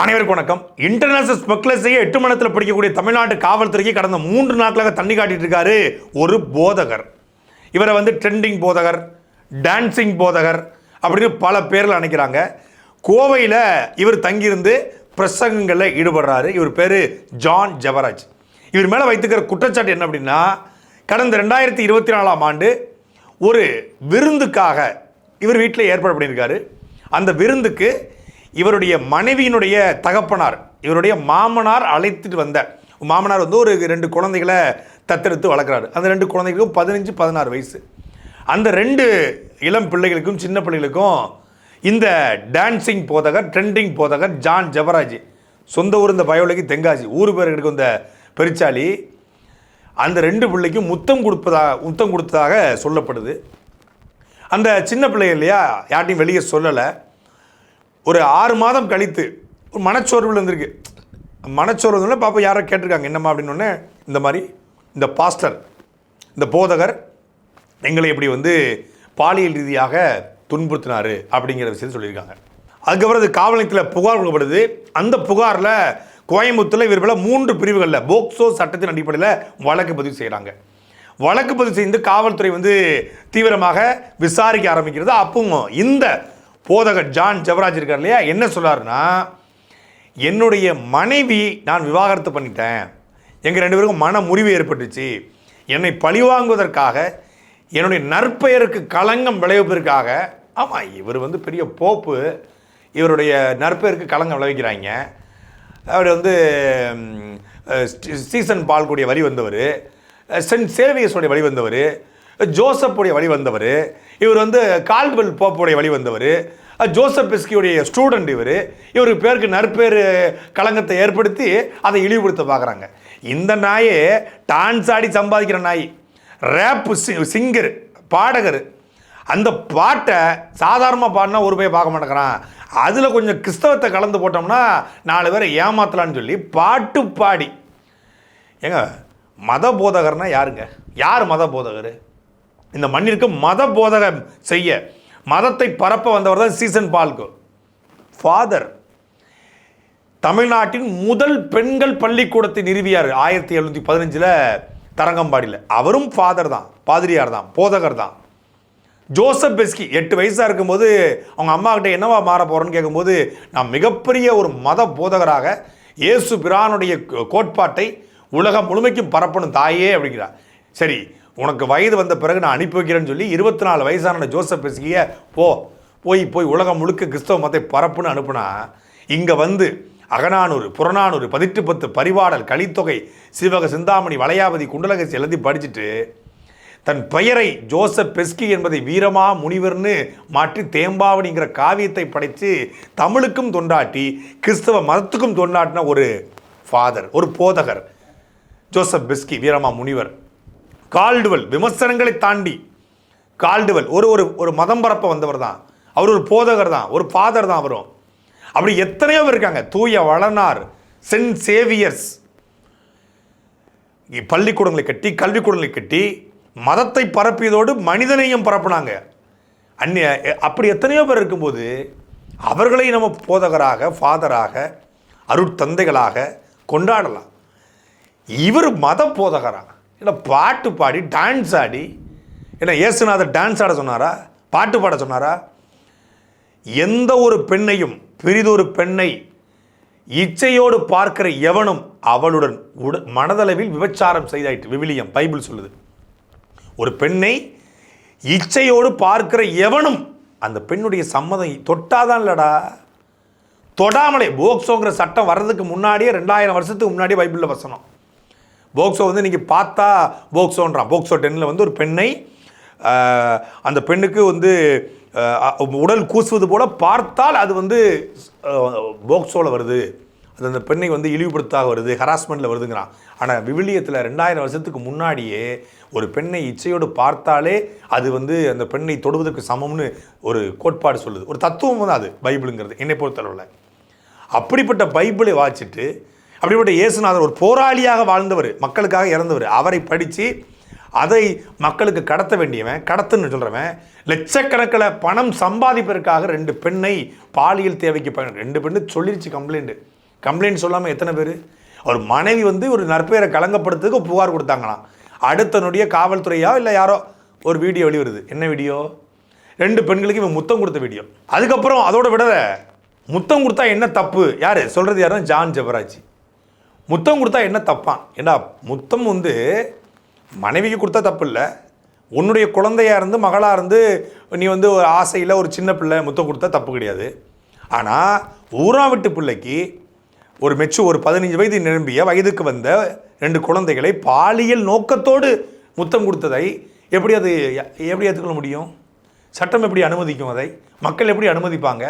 அனைவருக்கும் வணக்கம். இன்டர்நேஷனல் ஸ்பெக்லஸையே எட்டு மணத்தில் பிடிக்கக்கூடிய தமிழ்நாட்டு காவல்துறைக்கு கடந்த மூன்று நாட்களாக தண்ணி காட்டிட்டு இருக்காரு ஒரு போதகர். இவரை வந்து ட்ரெண்டிங் போதகர் டான்சிங் போதகர் அப்படின்னு பல பேரில் நினைக்கிறாங்க கோவையில் இவர் தங்கியிருந்து பிரசங்கங்களில் ஈடுபடுறாரு. இவர் பேர் ஜான் ஜெவராஜ் இவர் மேலே வைத்துக்கிற குற்றச்சாட்டு என்ன அப்படின்னா கடந்த ரெண்டாயிரத்தி இருபத்தி நாலாம் ஆண்டு ஒரு விருந்துக்காக இவர் வீட்டில் ஏற்பாடு பண்ணியிருக்காரு. அந்த விருந்துக்கு இவருடைய மனைவியினுடைய தகப்பனார் இவருடைய மாமனார் அழைத்துட்டு வந்த மாமனார் வந்து ஒரு ரெண்டு குழந்தைகளை தத்தெடுத்து வளர்க்குறாரு. அந்த ரெண்டு குழந்தைகளுக்கும் பதினஞ்சு பதினாறு வயசு. அந்த ரெண்டு இளம் பிள்ளைகளுக்கும் சின்ன பிள்ளைகளுக்கும் இந்த டான்சிங் போதகர் ட்ரெண்டிங் போதகர் ஜான் ஜபராஜ் சொந்த ஊர் இந்த பயோலகி தென்காசி ஊர் பேர் எடுக்கும் இந்த பெருச்சாலி அந்த ரெண்டு பிள்ளைக்கும் முத்தம் கொடுப்பதாக முத்தம் கொடுத்ததாக சொல்லப்படுது. அந்த சின்ன பிள்ளை இல்லையா? யார்ட்டையும் வெளியே சொல்லலை. ஒரு ஆறு மாதம் கழித்து ஒரு மனச்சோர்வில் இருந்திருக்கு மனச்சோர்வு வந்து பாப்பா யாரோ கேட்டிருக்காங்க என்னம்மா அப்படின்னு இந்த மாதிரி இந்த பாஸ்டர் இந்த போதகர் எங்களை இப்படி வந்து பாலியல் ரீதியாக துன்புறுத்தினார் அப்படிங்கிற விஷயத்தை சொல்லியிருக்காங்க. அதுக்கப்புறம் அது காவல் நிலையத்தில் புகார் கொடுக்கப்படுது. அந்த புகாரில் கோயம்புத்தூரில் இவர் மேல மூன்று பிரிவுகளில் போக்சோ சட்டத்தின் அடிப்படையில் வழக்கு பதிவு செய்கிறாங்க வழக்கு பதிவு செய்து காவல்துறை வந்து தீவிரமாக விசாரிக்க ஆரம்பிக்கிறது. அப்பவும் இந்த போதகர் ஜான் ஜவராஜ் இருக்கார் இல்லையா? என்ன சொல்றாருன்னா என்னுடைய மனைவி நான் விவாகரத்து பண்ணிட்டேன். எங்கள் ரெண்டு பேருக்கும் மன முறிவு ஏற்பட்டுச்சு. என்னை பழிவாங்குவதற்காக என்னுடைய நற்பெயருக்கு களங்கம் விளைவிப்பதற்காக ஆமாம் இவர் வந்து பெரிய போப்பு. இவருடைய நற்பெயருக்கு களங்கம் விளைவிக்கிறாங்க. அவர் வந்து சீசன் பால் ஸ்டீ- பால்குடைய வழி வந்தவர். சென்ட் சேவியஸோடைய வழி வந்தவர். ஜோசப்புடைய வழி வந்தவர். இவர் வந்து கால்வெல் போப்புடைய வழி வந்தவர். ஜோசப் பிஸ்கியுடைய ஸ்டூடெண்ட் இவர். இவர் பேருக்கு நற்பேர் களங்கத்தை ஏற்படுத்தி அதை இழிவுபடுத்த பார்க்குறாங்க. இந்த நாயே டான்ஸ் ஆடி சம்பாதிக்கிற நாய். ரேப்பு சிங்கர் பாடகர். அந்த பாட்டை சாதாரணமாக பாடினா ஒரு போய் பார்க்க மாட்டேங்கிறான். அதில் கொஞ்சம் கிறிஸ்தவத்தை கலந்து போட்டோம்னா நாலு பேரை ஏமாத்தலான்னு சொல்லி பாட்டு பாடி. ஏங்க மத போதகர்னால் யாருங்க? யார் மத போதகர் இந்த மண்ணிற்கு மத போதகம் செய்ய மதத்தை பரப்ப வந்தவர் தான் சீசன் பால்கு. ஃபாதர் தமிழ்நாட்டின் முதல் பெண்கள் பள்ளிக்கூடத்தை நிறுவியார் ஆயிரத்தி எழுநூற்றி பதினஞ்சில் தரங்கம்பாடியில். அவரும் ஃபாதர் தான் பாதிரியார் தான் போதகர் தான். ஜோசப் பெஸ்கி எட்டு வயசாக இருக்கும்போது அவங்க அம்மாக்கிட்ட என்னவா மாற போகிறேன்னு கேட்கும்போது நான் மிகப்பெரிய ஒரு மத போதகராக இயேசு பிரானுடைய கோ- கோட்பாட்டை உலகம் முழுமைக்கும் பரப்பணும் தாயே அப்படிங்கிறார். சரி உனக்கு வயது வந்த பிறகு நான் அனுப்பி வைக்கிறேன்னு சொல்லி இருபத்தி நாலு வயசான ஜோசப் பெஸ்கியை போ போய் போய் உலகம் முழுக்க கிறிஸ்தவ மதத்தை பரப்புன்னு அனுப்புனா இங்கே வந்து அகநானூறு புறநானூறு பதிட்டு பத்து பரிவாடல் கலித்தொகை சிவக சிந்தாமணி வளையாபதி குண்டலகசி எல்லாத்தையும் படிச்சுட்டு தன் பெயரை ஜோசப் பெஸ்கி என்பதை வீரமா முனிவர்னு மாற்றி தேம்பாவணிங்கிற காவியத்தை படைத்து தமிழுக்கும் தொண்டாட்டி கிறிஸ்தவ மதத்துக்கும் தொண்டாட்டின ஒரு ஃபாதர் ஒரு போதகர் ஜோசப் பெஸ்கி வீரமா முனிவர். கால்டுவல் விமர்சனங்களை தாண்டி கால்டுவல். ஒரு ஒரு ஒரு மதம் பரப்ப வந்தவர் தான். அவர் ஒரு போதகர் தான் ஒரு ஃபாதர் தான் அவரும். அப்படி எத்தனையோ பேர் இருக்காங்க. தூய வளனார் சென்ட் சேவியர்ஸ். பள்ளிக்கூடங்களை கட்டி கல்விக்கூடங்களை கட்டி மதத்தை பரப்பியதோடு மனிதனையும் பரப்புனாங்க. அந்நிய அப்படி எத்தனையோ பேர் இருக்கும்போது அவர்களை நம்ம போதகராக ஃபாதராக அருட்தந்தைகளாக கொண்டாடலாம். இவர் மத போதகராக என்ன பாட்டு பாடி டான்ஸ் ஆடி என்ன இயேசுநாதர் டான்ஸ் ஆட சொன்னாரா? பாட்டு பாட சொன்னாரா? எந்த ஒரு பெண்ணையும் பெரிதொரு பெண்ணை இச்சையோடு பார்க்கிற எவனும் அவளுடன் உட மனதளவில் விபச்சாரம் செய்தாயிட்டு விவிலியம் பைபிள் சொல்லுது. ஒரு பெண்ணை இச்சையோடு பார்க்கிற எவனும் அந்த பெண்ணுடைய சம்மதம் தொட்டாதான் இல்லடா. தொடாமலே போக்சோங்கிற சட்டம் வர்றதுக்கு முன்னாடியே ரெண்டாயிரம் வருஷத்துக்கு முன்னாடியே பைபிளில் வசனம். போக்சோ வந்து நீங்கள் பார்த்தா போக்சோன்றான் போக்சோ டென்னில் வந்து ஒரு பெண்ணை அந்த பெண்ணுக்கு வந்து உடல் கூசுவது போல் பார்த்தால் அது வந்து போக்சோவில் வருது. அது அந்த பெண்ணை வந்து இழிவுபடுத்தாக வருது ஹராஸ்மெண்ட்டில் வருதுங்கிறான். ஆனால் விவிலியத்தில் ரெண்டாயிரம் வருஷத்துக்கு முன்னாடியே ஒரு பெண்ணை இச்சையோடு பார்த்தாலே அது வந்து அந்த பெண்ணை தொடுவதற்கு சமம்னு ஒரு கோட்பாடு சொல்லுது. ஒரு தத்துவம் தான் அது பைபிளுங்கிறது என்னை பொறுத்தளவில். அப்படிப்பட்ட பைபிளை வாச்சிட்டு அப்படிப்பட்ட இயேசுநாதர் ஒரு போராளியாக வாழ்ந்தவர் மக்களுக்காக இறந்தவர். அவரை படித்து அதை மக்களுக்கு கடத்த வேண்டியவன் கடத்துன்னு சொல்கிறவன் லட்சக்கணக்கில் பணம் சம்பாதிப்பதற்காக ரெண்டு பெண்ணை பாலியல் தேவைக்கு பயன் ரெண்டு பெண்ணு சொல்லிருச்சு கம்ப்ளைண்ட் கம்ப்ளைண்ட் சொல்லாமல் எத்தனை பேர்? அவர் மனைவி வந்து ஒரு நற்பெயரை கலங்கப்படுத்துக்கு புகார் கொடுத்தாங்களாம். அடுத்த நொடிய காவல்துறையா இல்லை யாரோ ஒரு வீடியோ வெளிவருது. என்ன வீடியோ? ரெண்டு பெண்களுக்கு இவன் முத்தம் கொடுத்த வீடியோ. அதுக்கப்புறம் அதோட விட முத்தம் கொடுத்தா என்ன தப்பு? யார்? சொல்கிறது யாரும் ஜான் ஜெபராஜ். முத்தம் கொடுத்தா என்ன தப்பான்? ஏண்டா முத்தம் வந்து மனைவிக்கு கொடுத்தா தப்பு இல்லை உன்னுடைய குழந்தையாக இருந்து மகளாக இருந்து நீ வந்து ஒரு ஆசையில் ஒரு சின்ன பிள்ளை முத்தம் கொடுத்தா தப்பு கிடையாது. ஆனால் ஊரா விட்டு பிள்ளைக்கு ஒரு மெச்சு ஒரு பதினஞ்சு வயது நிரம்பிய வயதுக்கு வந்த ரெண்டு குழந்தைகளை பாலியல் நோக்கத்தோடு முத்தம் கொடுத்ததை எப்படி அது எப்படி ஏற்றுக்கொள்ள முடியும்? சட்டம் எப்படி அனுமதிக்கும் அதை? மக்கள் எப்படி அனுமதிப்பாங்க?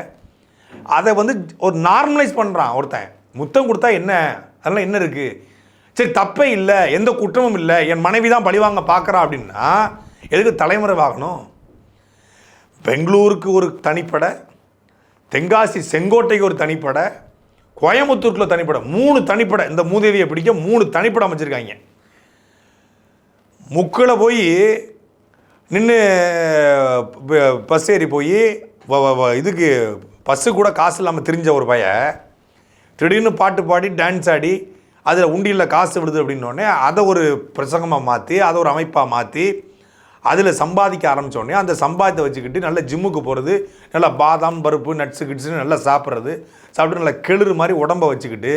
அதை வந்து ஒரு நார்மலைஸ் பண்ணுறான் ஒருத்தன். முத்தம் கொடுத்தா என்ன? அதெல்லாம் என்ன இருக்குது சரி தப்பே இல்லை எந்த குற்றமும் இல்லை என் மனைவி தான் பழிவாங்க பார்க்குறா அப்படின்னா எதுக்கு தலைமறைவாகணும் பெங்களூருக்கு ஒரு தனிப்படை தென்காசி செங்கோட்டைக்கு ஒரு தனிப்படை கோயம்புத்தூருக்குள்ள தனிப்படை மூணு தனிப்படை இந்த மூதேவியை பிடிக்க மூணு தனிப்படை அமைச்சிருக்காங்க. முக்கில் போய் நின்று பஸ் ஏறி போய் இதுக்கு பஸ்ஸு கூட காசு இல்லாமல் தெரிஞ்ச ஒரு பையன் திடீர்னு பாட்டு பாடி டான்ஸ் ஆடி அதில் உண்டியில் காசு விடுது அப்படின்னோடனே அதை ஒரு பிரசங்கமாக மாற்றி அதை ஒரு அமைப்பாக மாற்றி அதில் சம்பாதிக்க ஆரம்பித்தோடனே அந்த சம்பாதித்தை வச்சுக்கிட்டு நல்ல ஜிம்முக்கு போகிறது நல்லா பாதாம் பருப்பு நட்ஸு கிட்ஸுன்னு நல்லா சாப்பிட்றது சாப்பிட்டு நல்லா கெளுறு மாதிரி உடம்ப வச்சுக்கிட்டு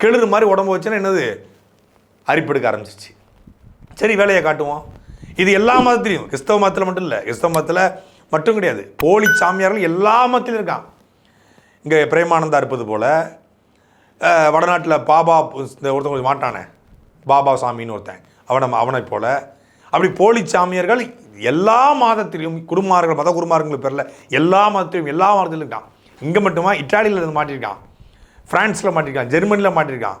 கெளுறு மாதிரி உடம்பு வச்சுன்னா என்னது? அரிப்பெடுக்க ஆரம்பிச்சிச்சு சரி வேலையை காட்டுவோம். இது எல்லா மதத்துலையும் கிறிஸ்தவ மதத்தில் மட்டும் இல்லை கிறிஸ்தவ மதத்தில் மட்டும் கிடையாது. போலி சாமியார்கள் எல்லா மதத்திலும் இருக்கான் இங்கே பிரேமானந்தா இருப்பது போல் வடநாட்டில் பாபா இந்த மாட்டானே. பாபா சாமின்னு ஒருத்தன். அவனை அவனை போல். அப்படி போலி சாமியார்கள் எல்லா மாதத்திலும் குருமார்கள் மத குருமார்கள் பேரில் எல்லா மதத்திலையும் எல்லா மதத்திலும் இருக்கான். இங்கே மட்டுமா? இட்டாலியில் இருந்து மாட்டியிருக்கான். ஃப்ரான்ஸில் மாட்டியிருக்கான். ஜெர்மனியில் மாட்டியிருக்கான்.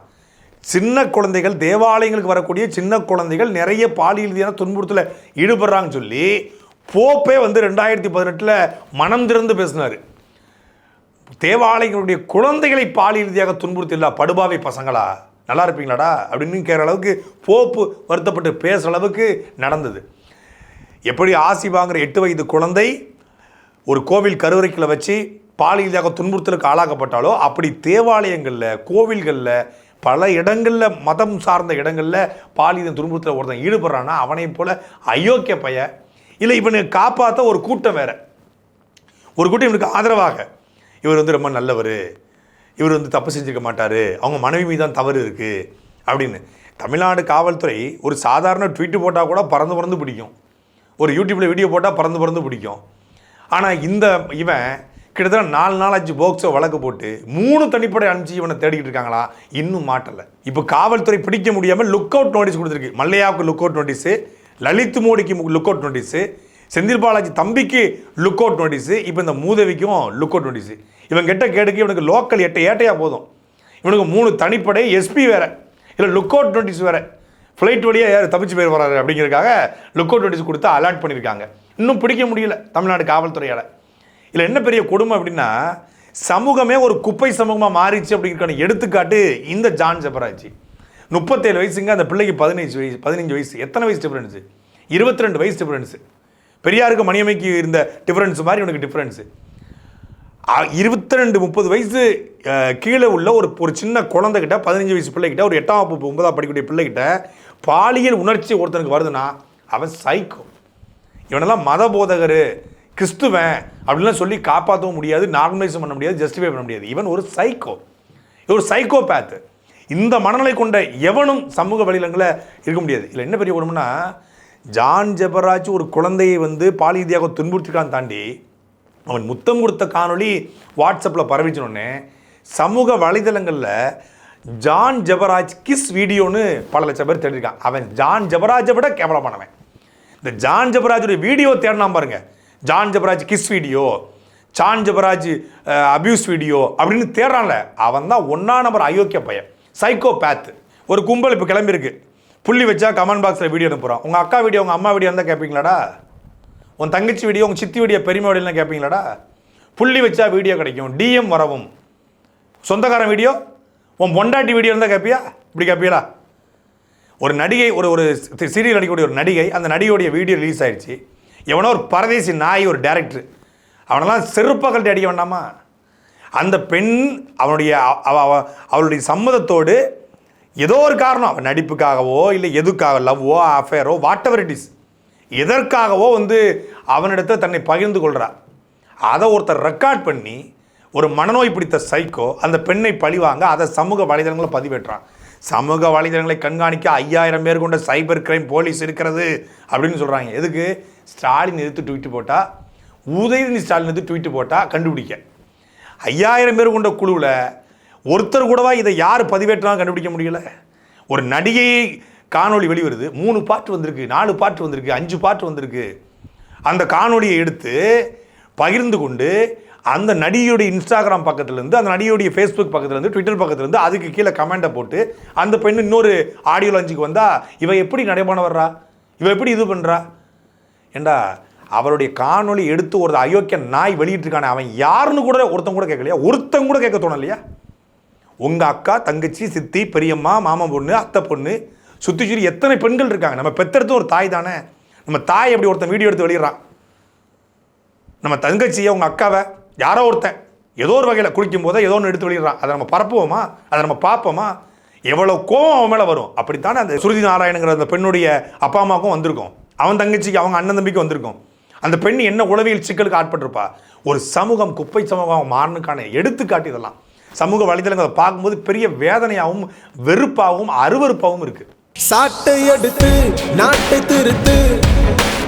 சின்ன குழந்தைகள் தேவாலயங்களுக்கு வரக்கூடிய சின்ன குழந்தைகள் நிறைய பாலியல் ரீதியான துன்புறுத்தில் ஈடுபடுறாங்கன்னு சொல்லி போப்பே வந்து ரெண்டாயிரத்தி பதினெட்டில் மனம் திறந்து பேசினார். தேவாலயங்களுடைய குழந்தைகளை பாலியல் ரீதியாக துன்புறுத்தில்லா படுபாவை பசங்களா? நல்லா இருப்பீங்களாடா? அப்படின்னு கேட்குற அளவுக்கு போப்பு வருத்தப்பட்டு பேசுகிற அளவுக்கு நடந்தது. எப்படி ஆசி வாங்குகிற எட்டு வயது குழந்தை ஒரு கோவில் கருவறைக்கில் வச்சு பாலியலாக துன்புறுத்தலுக்கு ஆளாக்கப்பட்டாலோ அப்படி தேவாலயங்களில் கோவில்களில் பல இடங்களில் மதம் சார்ந்த இடங்களில் பாலியல் துன்புறுத்தல ஒருத்தன் ஈடுபடுறான்னா அவனை போல அயோக்கிய பைய இல்லை இவனை காப்பாற்ற ஒரு கூட்டம் வேற. ஒரு கூட்டம் இவனுக்கு ஆதரவாக. இவர் வந்து ரொம்ப நல்லவர். இவர் வந்து தப்பு செஞ்சுக்க மாட்டார். அவங்க மனைவி மீது தான் தவறு இருக்குது அப்படின்னு. தமிழ்நாடு காவல்துறை ஒரு சாதாரண ட்வீட்டு போட்டால் கூட பறந்து பறந்து பிடிக்கும். ஒரு யூடியூப்பில் வீடியோ போட்டால் பறந்து பறந்து பிடிக்கும். ஆனால் இந்த இவன் கிட்டத்தட்ட நாலு நாள் அஞ்சு போக்ஸோ வழக்கு போட்டு மூணு தனிப்படை அனுப்பிச்சு இவனை தேடிக்கிட்டு இருக்காங்களா? இன்னும் மாட்டலை இப்போ காவல்துறை பிடிக்க முடியாமல் லுக் அவுட் நோட்டீஸ் கொடுத்துருக்கு. மல்லையாவுக்கு லுக் அவுட் நோட்டீஸு லலித் மோடிக்கு look out notice Senthil Balaji தம்பிக்கு லுக் அவுட் நோட்டீஸு இப்போ இந்த மூதவிக்கும் லுக் அவுட் நோட்டீஸு இவன் கெட்ட கேடுக்கு இவனுக்கு லோக்கல் எட்ட ஏட்டையாக போதும். இவனுக்கு மூணு தனிப்படை எஸ்பி வேற. இல்லை லுக் அவுட் நோட்டீஸ் வேறு. ஃப்ளைட் வழியாக யார் தப்பிச்சு போய் வராரு அப்படிங்கிறதுக்காக லுக் அவுட் நோட்டீஸ் கொடுத்து அலர்ட் பண்ணியிருக்காங்க இன்னும் பிடிக்க முடியல தமிழ்நாடு காவல்துறையால். இதில் என்ன பெரிய கொடுமை அப்படின்னா சமூகமே ஒரு குப்பை சமூகமாக மாறிச்சு அப்படிங்கிறக்கான எடுத்துக்காட்டு இந்த ஜான் ஜபராஜி முப்பத்தேழு வயசுங்க அந்த பிள்ளைக்கு பதினஞ்சு வயசு பதினஞ்சு வயசு. எத்தனை வயசு டிஃப்ரென்ஸு இருபத்தி ரெண்டு வயசு டிஃப்ரென்ஸு பெரியாருக்கு மணியமைக்கு இருந்த டிஃப்ரென்ஸ் மாதிரி உனக்கு டிஃப்ரென்ஸு இருபத்தி ரெண்டு முப்பது வயசு கீழே உள்ள ஒரு ஒரு சின்ன குழந்தைகிட்ட பதினஞ்சு வயசு பிள்ளைகிட்ட ஒரு எட்டாம் வகுப்பு ஒன்பதாம் படிக்கக்கூடிய பிள்ளைகிட்ட பாலியல் உணர்ச்சி ஒருத்தனுக்கு வருதுன்னா அவன் சைக்கோ இவனெல்லாம் மத போதகர் கிறிஸ்துவன் அப்படிலாம் சொல்லி காப்பாற்றவும் முடியாது நார்மலைஸும் பண்ண முடியாது ஜஸ்டிஃபை பண்ண முடியாது. இவன் ஒரு சைக்கோ ஒரு சைக்கோபேத்து இந்த மனநிலை கொண்ட எவனும் சமூக வழிலங்களில் இருக்க முடியாது. இல்லை என்ன பெரிய கொடுமைனா ஜான் ஜெபராஜ் ஒரு குழந்தையை வந்து பாலியதியாக துன்புறுத்திருக்கான்னு தாண்டி அவன் முத்தம் கொடுத்த காணொளி வாட்ஸ்அப்பில் பரவிச்சோடனே சமூக வலைதளங்களில் ஜான் ஜெபராஜ் கிஸ் வீடியோன்னு பல லட்சம் பேர் தேடிருக்கான் அவன் ஜான் ஜெபராஜை விட கேவலமானவன். இந்த ஜான் ஜபராஜுடைய வீடியோ தேடினா பாருங்கள் John Jabaraj kiss video John Jabaraj abuse video அப்படின்னு தேடுறான்ல. அவன் தான் ஒன்றா நம்பர் அயோக்கிய பையன். சைக்கோ பேத் ஒரு கும்பல் இப்போ கிளம்பியிருக்கு. புள்ளி வச்சா கமெண்ட் பாக்ஸில் வீடியோ அனுப்புகிறோம் உங்கள் அக்கா வீடியோ உங்கள் அம்மா வீடியோ இருந்தால் கேட்பீங்களாடா உன் தங்கச்சி வீடியோ உங்கள் சித்தி வீடியோ பெரியமா வீடியோலாம் கேட்பீங்களாடா புள்ளி வச்சா வீடியோ கிடைக்கும். டிஎம் வரவும். சொந்தக்காரன் வீடியோ உன் பொண்டாட்டி வீடியோ இருந்தால் கேட்பியா இப்படி கேட்பீங்களா ஒரு நடிகை ஒரு ஒரு சீரியல் நடிக்கக்கூடிய ஒரு நடிகை அந்த நடிகையுடைய வீடியோ ரிலீஸ் ஆயிடுச்சு எவனோ ஒரு பரதேசி நாய் ஒரு டேரக்டர் அவனெல்லாம் செருப்பாக கழட்டி அடிக்க வேண்டாமா? அந்த பெண் அவனுடைய அவ- அவ- அவளுடைய சம்மதத்தோடு ஏதோ ஒரு காரணம். அவன் நடிப்புக்காகவோ இல்லை எதுக்காக லவ்வோ அஃபேரோ வாட் எவர் இட் இஸ் எதற்காகவோ வந்து அவனிடத்தில் தன்னை பகிர்ந்து கொள்கிறார் அதை ஒருத்தர் ரெக்கார்ட் பண்ணி ஒரு மனநோய் பிடித்த சைக்கோ அந்த பெண்ணை பழிவாங்க அதை சமூக வலைதளங்களை பதிவேற்றான். சமூக வலைதளங்களை கண்காணிக்க ஐயாயிரம் பேர் கொண்ட சைபர் கிரைம் போலீஸ் இருக்கிறது அப்படின்னு சொல்கிறாங்க எதுக்கு? ஸ்டாலின் எதிர்த்து ட்வீட்டு போட்டால் உதயநிதி ஸ்டாலின் எதிர்த்து ட்வீட்டு போட்டால் கண்டுபிடிக்க. ஐயாயிரம் பேர் கொண்ட குழுவில் ஒருத்தர் கூடவா இதை யார் பதிவேற்றாலும் கண்டுபிடிக்க முடியல. ஒரு நடிகை காணொளி வெளிவருது. மூணு பாட்டு வந்திருக்கு நாலு பாட்டு வந்திருக்கு அஞ்சு பாட்டு வந்திருக்கு. அந்த காணொலியை எடுத்து பகிர்ந்து கொண்டு அந்த நடிகையுடைய இன்ஸ்டாகிராம் பக்கத்துலேருந்து அந்த நடிகையுடைய ஃபேஸ்புக் பக்கத்துலேருந்து ட்விட்டர் பக்கத்துலேருந்து அதுக்கு கீழே கமெண்ட்டை போட்டு அந்த பெண் இன்னொரு ஆடியோ லஞ்சுக்கு வந்தால் இவ எப்படி நடைபெற வர்றா இவ எப்படி இது பண்ணுறா ஏண்டா அவருடைய காணொளி எடுத்து ஒரு அயோக்கிய நாய் வெளியிட்டிருக்கானே அவன் யாருன்னு கூட ஒருத்தன் கூட கேட்கலையா? ஒருத்தன் கூட கேட்க தோணலையா? உங்கள் அக்கா தங்கச்சி சித்தி பெரியம்மா மாமன் பொண்ணு அத்தை பொண்ணு சுற்றி சுற்றி எத்தனை பெண்கள் இருக்காங்க? நம்ம பெத்தெடுத்து ஒரு தாய் தானே. நம்ம தாய் எப்படி ஒருத்தன் வீடியோ எடுத்து வெளியிடறான் நம்ம தங்கச்சியை உங்கள் அக்காவை யாரோ ஒருத்தன் ஏதோ ஒரு வகையில் குளிக்கும் போதோ ஏதோ ஒன்று எடுத்து வெளியிடறான் அதை நம்ம பரப்புவோமா? அதை நம்ம பார்ப்போமா? எவ்வளோ கோவம் அவன் மேலே வரும். அப்படித்தானே அந்த சுருதி நாராயணங்கிற அந்த பெண்ணுடைய அப்பா அம்மாவுக்கும் வந்திருக்கும். அவன் தங்கச்சிக்கு அவங்க அண்ணன் தம்பிக்கு வந்திருக்கும். அந்த பெண் என்ன உளவியல் சிக்கலுக்கு ஆட்பட்டிருப்பா? ஒரு சமூகம் குப்பை சமூகம் மாறனுக்கான எடுத்துக்காட்டு இதெல்லாம். சமூக வலைதளங்களை பார்க்கும்போது பெரிய வேதனையாகவும் வெறுப்பாகவும் அருவருப்பாகவும் இருக்குது சாட்டை எடுத்து நாட்டை திருத்து